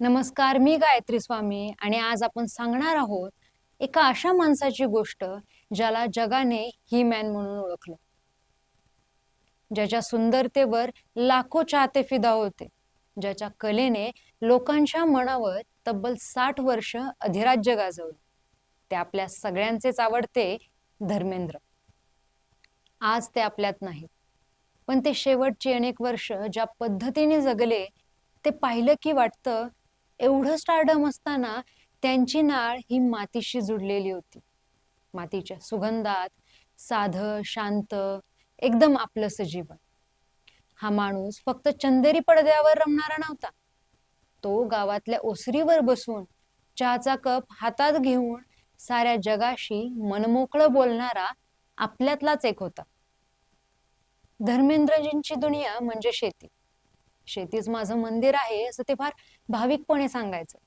नमस्कार मी गायत्री स्वामी आणि आज आपण सांगणार आहोत एका अशा माणसाची गोष्ट ज्याला जगाने ही मॅन म्हणून ओळखलं. ज्याच्या सुंदरतेवर लाखो चाहते फिदा होते. ज्याच्या कलेने लोकांच्या मनावर तब्बल साठ वर्ष अधिराज्य गाजवलं. ते आपल्या सगळ्यांचेच आवडते धर्मेंद्र. आज ते आपल्यात नाहीत पण ते शेवटची अनेक वर्ष ज्या पद्धतीने जगले ते पाहिलं की वाटतं एवढं स्टारडम असताना त्यांची नाळ ही मातीशी जुडलेली होती. मातीच्या सुगंधात साधं शांत एकदम आपलं सजीवन. हा माणूस फक्त चंदेरी पडद्यावर रमणारा नव्हता. तो गावातल्या ओसरीवर बसून चहाचा कप हातात घेऊन साऱ्या जगाशी मनमोकळं बोलणारा आपल्यातलाच एक होता. धर्मेंद्रजींची दुनिया म्हणजे शेती. शेतीच माझं मंदिर आहे असं ते फार भाविकपणे सांगायचं.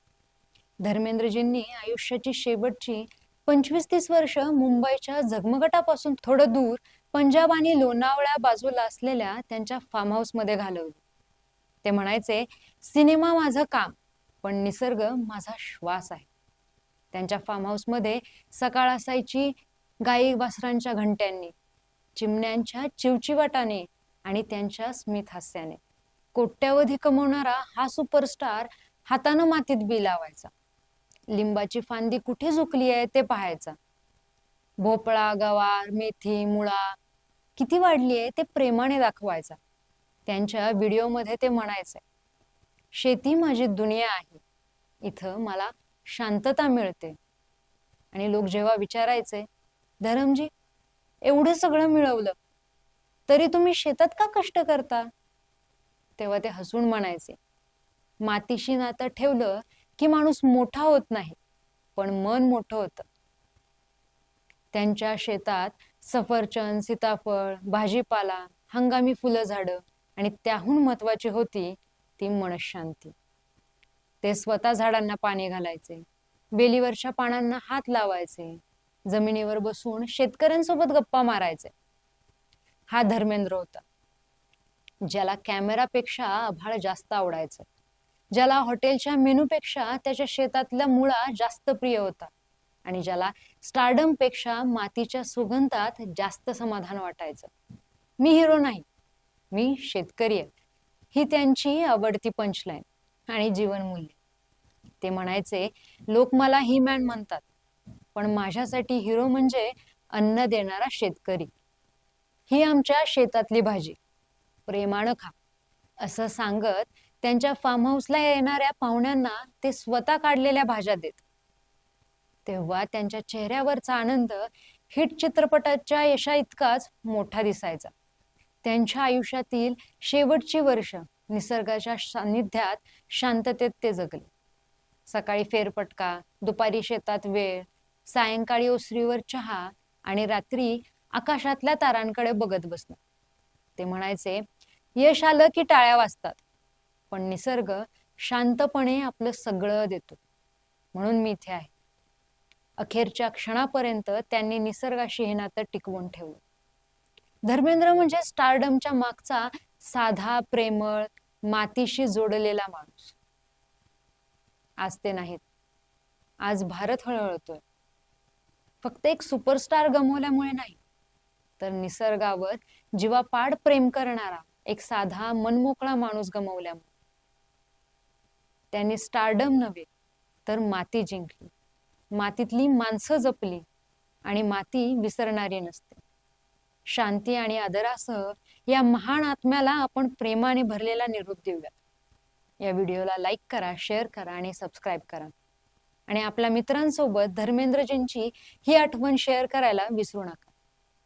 धर्मेंद्रजींनी आयुष्याची शेवटची पंचवीस तीस वर्ष मुंबईच्या झगमगटापासून थोडं दूर पंजाब आणि लोणावळ्या बाजूला असलेल्या त्यांच्या फार्म हाऊसमध्ये घालवली. ते म्हणायचे सिनेमा माझं काम पण निसर्ग माझा श्वास आहे. त्यांच्या फार्म हाऊसमध्ये सकाळ असायची गाई वासरांच्या घंट्यांनी चिमण्यांच्या चिवचिवाटाने आणि त्यांच्या स्मित हास्याने. कोट्यावधी कमवणारा हा सुपरस्टार हातानं मातीत बी लावायचा. लिंबाची फांदी कुठे झुकली आहे ते पाहायचा. भोपळा गवार मेथी मुळा किती वाढली आहे ते प्रेमाने दाखवायचा. त्यांच्या व्हिडिओमध्ये ते म्हणायचे शेती माझी दुनिया आहे. इथं मला शांतता मिळते. आणि लोक जेव्हा विचारायचे धरमजी एवढं सगळं मिळवलं तरी तुम्ही शेतात का कष्ट करता? तेव्हा ते हसून म्हणायचे मातीशी नातं ठेवलं की माणूस मोठा होत नाही पण मन मोठं होतं. त्यांच्या शेतात सफरचंद सीताफळ भाजीपाला हंगामी फुलं झाडं आणि त्याहून महत्वाची होती ती मनशांती. ते स्वतः झाडांना पाणी घालायचे वेलीवरच्या पानांना हात लावायचे जमिनीवर बसून शेतकऱ्यांसोबत गप्पा मारायचे. हा धर्मेंद्र होता. ज्याला कॅमेरापेक्षा आभाळ जास्त आवडायचं. ज्याला हॉटेलच्या मेनूपेक्षा त्याच्या शेतातल्या मुळा जास्त प्रिय होता. आणि ज्याला स्टार्डमपेक्षा मातीच्या सुगंधात जास्त समाधान वाटायचं. मी हिरो नाही. मी शेतकरी आहे. ही त्यांची आवडती पंचलाईन आणि जीवनमूल्य ते म्हणायचे लोक मला ही मॅन म्हणतात. पण माझ्यासाठी हिरो म्हणजे अन्न देणारा शेतकरी. ही आमच्या शेतातली भाजी. प्रेमानं खा. असं सांगत त्यांच्या फार्म हाऊसला येणाऱ्या पाहुण्यांना ते स्वतः काढलेल्या भाज्या देत. तेव्हा त्यांच्या चेहऱ्यावरचा आनंद हिट चित्रपटाच्या यशा इतकाच मोठा दिसायचा. त्यांच्या आयुष्यातील शेवटची वर्ष निसर्गाच्या सान्निध्यात शांततेत ते जगले. सकाळी फेरपटका दुपारी शेतात वेळ सायंकाळी ओसरीवर चहा आणि रात्री आकाशातल्या तारांकडे बघत बसणं. ते म्हणायचे यश आलं की टाळ्या वाजतात. पण निसर्ग शांतपणे आपलं सगळं देतो. म्हणून मी इथे आहे. अखेरच्या क्षणापर्यंत त्यांनी निसर्गाशी हे नातं टिकवून ठेवलं. धर्मेंद्र म्हणजे स्टारडमच्या मागचा साधा प्रेमळ मातीशी जोडलेला माणूस. आज ते नाहीत. आज भारत हळहळतोय. फक्त एक सुपरस्टार गमवल्यामुळे नाही तर निसर्गावर जीवापाड प्रेम करणारा एक साधा मनमोकळा माणूस गमावल्यामुळे. त्यांनी स्टारडम नव्हे तर माती जिंकली. मातीतली माणसं जपली आणि माती विसरणारी नसते. शांती आणि आदरासह या महान आत्म्याला आपण प्रेमाने भरलेला निरोप देऊया या व्हिडिओला लाईक करा शेअर करा आणि सबस्क्राईब करा. आणि आपल्या मित्रांसोबत धर्मेंद्रजींची ही आठवण शेअर करायला विसरू नका.